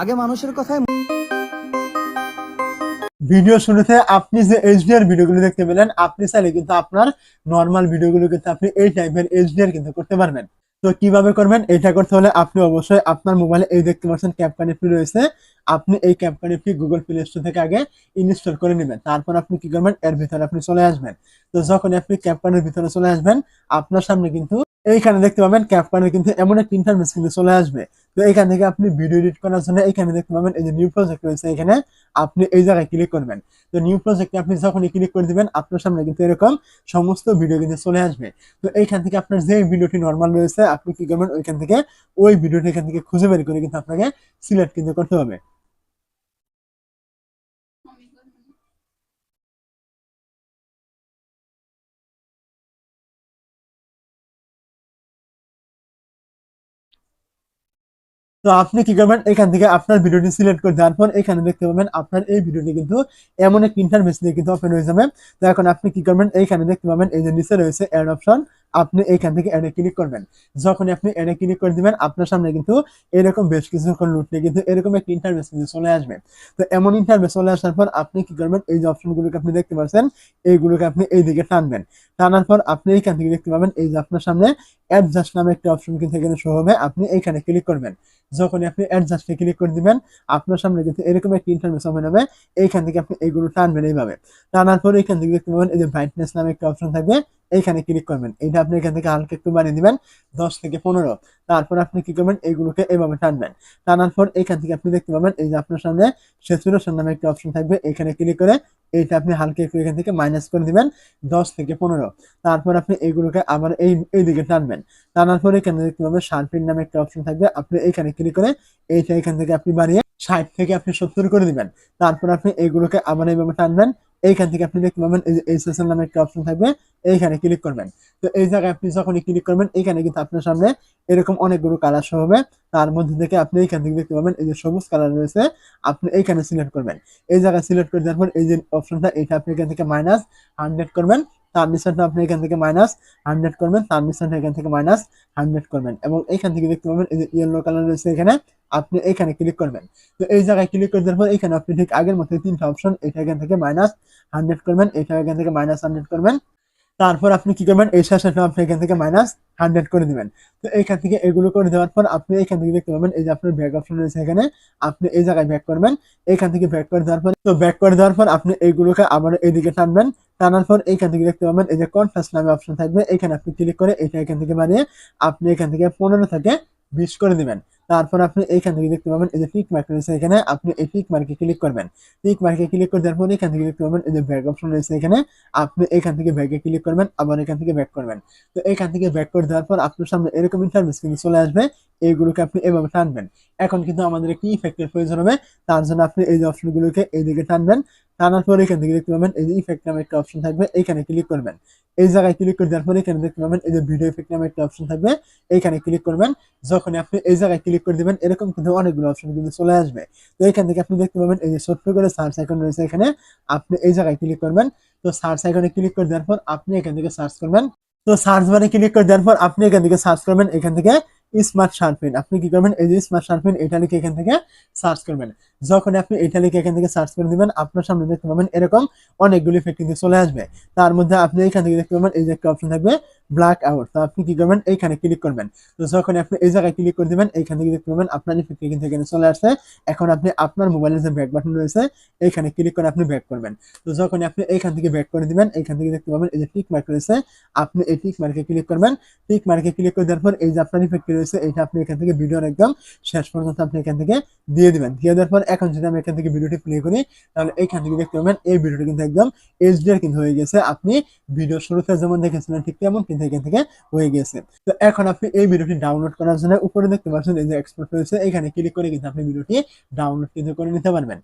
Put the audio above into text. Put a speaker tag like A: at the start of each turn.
A: আগে মানুষের কথায়
B: ভিডিও শুরুতে আপনি যে এইচডিআর ভিডিওগুলো দেখতে পেলেন, আপনি চাইলে কিন্তু আপনার নর্মাল ভিডিওগুলো কিন্তু আপনি এই টাইপের এইচডিআর কিন্তু করতে পারবেন। তো কীভাবে করবেন? এটা করতে হলে আপনি অবশ্যই আপনার মোবাইলে এই দেখতে পাচ্ছেন ক্যাপ কানেক্টটি রয়েছে। আপনি এই ক্যাপ কানেক্টটি গুগল প্লে স্টোর থেকে আগে ইনস্টল করে নেবেন। তারপর আপনি কি করবেন? এর ভিতরে আপনি চলে আসবেন। তো যখন আপনি ক্যাপ কানের ভিতরে চলে আসবেন, আপনার সামনে কিন্তু এইখানে দেখতে পাবেন ক্যাপ কানের কিন্তু এমন একটা ইন্টারফেস কিন্তু চলে আসবে। তো এখান থেকে আপনি ভিডিও এডিট করার জন্য এখানে দেখতে পাবেন এই যে নিউ প্রজেক্ট রয়েছে এখানে, আপনি এই জায়গায় ক্লিক করবেন। তো নিউ প্রজেক্টে আপনি যখনই ক্লিক করে দিবেন, আপনার সামনে কিন্তু এরকম সমস্ত ভিডিও কিন্তু চলে আসবে। তো এইখান থেকে আপনার যে ভিডিওটি নর্মাল রয়েছে, আপনি কি করবেন, ওইখান থেকে ওই ভিডিওটি এখান থেকে খুঁজে বের করে কিন্তু আপনাকে সিলেক্ট কিন্তু করতে হবে। তো আপনি কি করবেন? এখান থেকে আপনার ভিডিওটি সিলেক্ট করে দেওয়ার পর এখানে দেখতে পাবেন আপনার এই ভিডিওটি কিন্তু এমন এক ইন্টারভেস দিয়ে কিন্তু ওপেন হয়ে যাবে। তো এখন আপনি কি করবেন? এইখানে দেখতে পাবেন এই যে নিচে রয়েছে অ্যাড অপশন আপনি এইখান থেকে অ্যাডে ক্লিক করবেন। যখন আপনি অ্যাডে ক্লিক করে দিবেন, আপনার সামনে কিন্তু এরকম বেশ কিছুক্ষণ লুটলে কিন্তু এরকম একটা ইন্টারফেস কিন্তু চলে আসবে। তো এমন ইন্টারফেস চলে আসার পর আপনি কি করবেন? এই যে অপশনগুলোকে আপনি দেখতে পাচ্ছেন, এইগুলোকে আপনি এই দিকে টানবেন। টানার পর আপনি এইখান থেকে দেখতে পাবেন, এই যে আপনার সামনে অ্যাডজাস্ট নামে একটা অপশন কিন্তু এখানে শো হবে। আপনি এইখানে ক্লিক করবেন। যখন আপনি অ্যাডজাস্টে ক্লিক করে দিবেন, আপনার সামনে কিন্তু এরকম একটা ইন্টারফেস ওপেন হবে। এইখান থেকে আপনি এইগুলো টানবেন এইভাবে। টানার পর এখান থেকে দেখতে পাবেন, এই যে ব্রাইটনেস নামে একটা অপশন থাকবে। এইখানে ক্লিক করবেন। এইটা আপনি এখান থেকে হালকা একটু বানিয়ে দিবেন, দশ থেকে পনেরো। তারপর আপনি কি করবেন? এইগুলোকে এইভাবে টানবেন। টানার পর এইখান থেকে আপনি দেখতে পাবেন, এই যে আপনার সামনে স্যাচুরেশন নামে একটা অপশন থাকবে। এখানে ক্লিক করে এইটা আপনি হালকা একটু এখান থেকে মাইনাস করে দিবেন, দশ থেকে পনেরো। তারপর আপনি এইগুলোকে আবার এই এই দিকে টানবেন। টানার পর এখানে দেখতে পাবেন শার্পিন নামে একটা অপশন থাকবে। আপনি এইখানে ক্লিক করে এইটা এখান থেকে আপনি বাড়িয়ে ষাট থেকে আপনি সত্তর করে দিবেন। তারপর আপনি এইগুলোকে আবার এইভাবে টানবেন এইখান থেকে আপনি দেখতে পাবেন, এই এইচএসএল নামে একটা অপশন থাকবে, এইখানে ক্লিক করবেন। তো এই জায়গায় আপনি যখনই ক্লিক করবেন, এইখানে কিন্তু আপনার সামনে এরকম অনেকগুলো কালার শো হবে। তার মধ্যে থেকে আপনি এইখান থেকে দেখতে পাবেন, এই যে সবুজ কালার রয়েছে, আপনি এইখানে সিলেক্ট করবেন। এই জায়গায় সিলেক্ট করে দেওয়ার পর এই যে অপশনটা এইটা আপনি এখান থেকে মাইনাস হান্ড্রেড করবেন। তার নিচেরটা আপনি এখান থেকে মাইনাস হান্ড্রেড করবেন তার এখান থেকে মাইনাস হান্ড্রেড করবেন এবং এখান থেকে দেখতে পাবেন এই যে ইয়েলো কালার রয়েছে এখানে, আপনি এখানে ক্লিক করবেন। তো এই জায়গায় ক্লিক করে দেওয়ার পর এখানে আপনি ঠিক আগের মতো তিনটা অপশন এটা এখান থেকে মাইনাস হান্ড্রেড করবেন এটা এখান থেকে মাইনাস হান্ড্রেড করবেন। তারপর আপনি কি করবেন? এই শেষটা আপনি এখান থেকে মাইনাস হান্ড্রেড করে দিবেন। তো এইখান থেকে এগুলো করে দেওয়ার পর আপনি এখান থেকে দেখতে পাবেন, এই যে আপনার ব্যাক অপশন রয়েছে এখানে, আপনি এই জায়গায় ব্যাক করবেন। এখান থেকে ব্যাক করে দেওয়ার পর, তো ব্যাক করে দেওয়ার পর আপনি এইগুলোকে আবার এইদিকে টানবেন টানার পর এইখান থেকে দেখতে পাবেন, এই যে কন্ট্রাস্ট নামে অপশন থাকবে। এখানে আপনি ক্লিক করে এটা এখান থেকে বানিয়ে আপনি এখান থেকে পনেরো থেকে বিশ করে দিবেন। তারপর আপনি এইখান থেকে দেখতে পাবেন, এই যে টিক মার্ক রয়েছে এখানে, আপনি এই টিক মার্কে ক্লিক করবেন। টিক মার্কে ক্লিক করে দেওয়ার পর এখান থেকে দেখতে পাবেন, এই যে ব্যাক অপশন রয়েছে এখানে, আপনি এখান থেকে ব্যাকে ক্লিক করবেন, আবার এখান থেকে ব্যাক করবেন। তো এখান থেকে ব্যাক করে দেওয়ার পর আপনার সামনে এরকম ইন্টারভিউ কিন্তু চলে আসবে, এইগুলোকে আপনি এভাবে টানবেন। এখন কিন্তু আমাদের কি ইফেক্টের প্রয়োজন হবে, তার জন্য আপনি এই যে অপশনগুলোকে এইদিকে টানবেন। টানার পর এখান থেকে দেখতে পাবেন এই যে ইফেক্ট নামে একটা অপশন থাকবে, এইখানে ক্লিক করবেন। এই জায়গায় ক্লিক করে দেওয়ার পর এখানে দেখতে পাবেন এই যে ভিডিও ইফেক্ট নামে একটা অপশন থাকবে, এইখানে ক্লিক করবেন। যখন আপনি এই জায়গায় ক্লিক করে দিবেন, এরকম কিন্তু অনেকগুলো অপশন কিন্তু চলে আসবে। তো এখান থেকে আপনি দেখতে পাবেন এই যে ছোট্ট করে সার্চ আইকন রয়েছে এখানে, আপনি এই জায়গায় ক্লিক করবেন। তো সার্চ আইকনে ক্লিক করে দেওয়ার পর আপনি এখান থেকে সার্চ করবেন। তো সার্চ বারে ক্লিক করে দেওয়ার পর আপনি এখান থেকে সার্চ করবেন, এখান থেকে স্মার্ট শার্পেন আপনি কি করবেন? এই যে স্মার্ট শার্পেন এটা লিখে এখান থেকে সার্চ করবেন। যখন আপনি এটা লিখে এখান থেকে সার্চ করে দিবেন, আপনার সামনে দেখতে পাবেন এরকম অনেকগুলি ইফেক্ট কিন্তু চলে আসবে। তার মধ্যে আপনি এখান থেকে দেখতে পাবেন এই যে একটা অপশন থাকবে ব্ল্যাক আউট তো আপনি কি করবেন? এইখানে ক্লিক করবেন। তো যখন আপনি এই জায়গায় ক্লিক করে দিবেন, এইখান থেকে দেখতে পাবেন আপনার ইফেক্ট কিন্তু এখানে চলে আসছে। এখন আপনি আপনার মোবাইলের যে ব্যাক বাটন রয়েছে, এইখানে ক্লিক করে আপনি ব্যাক করবেন। তো যখন আপনি এইখান থেকে ব্যাক করে দিবেন, এইখান থেকে দেখতে পাবেন এই যে টিক মার্ক রয়েছে, আপনি এই টিক মার্কে ক্লিক করবেন। টিক মার্কে ক্লিক করে দেওয়ার পর এই যে আপনার ইফেক্ট রয়েছে এটা আপনি এখান থেকে ভিডিওর একদম শেষ পর্যন্ত আপনি এখান থেকে দিয়ে দিবেন। দিয়ে দেওয়ার পর এখন যদি আমি এখান থেকে ভিডিওটি প্লে করি, তাহলে এখান থেকে দেখতে পাবেন, এই ভিডিওটি কিন্তু একদম এইচডিআর কিন্তু হয়ে গেছে। আপনি ভিডিও শুরুতে যেমন দেখেছিলেন, ঠিক তেমন কিন্তু এখান থেকে হয়ে গেছে। তো এখন আপনি এই ভিডিওটি ডাউনলোড করার জন্য উপরে দেখতে পাচ্ছেন, এই যে এক্সপোর্ট রয়েছে, এখানে ক্লিক করে কিন্তু আপনি ভিডিওটি ডাউনলোড কিন্তু করে নিতে পারবেন।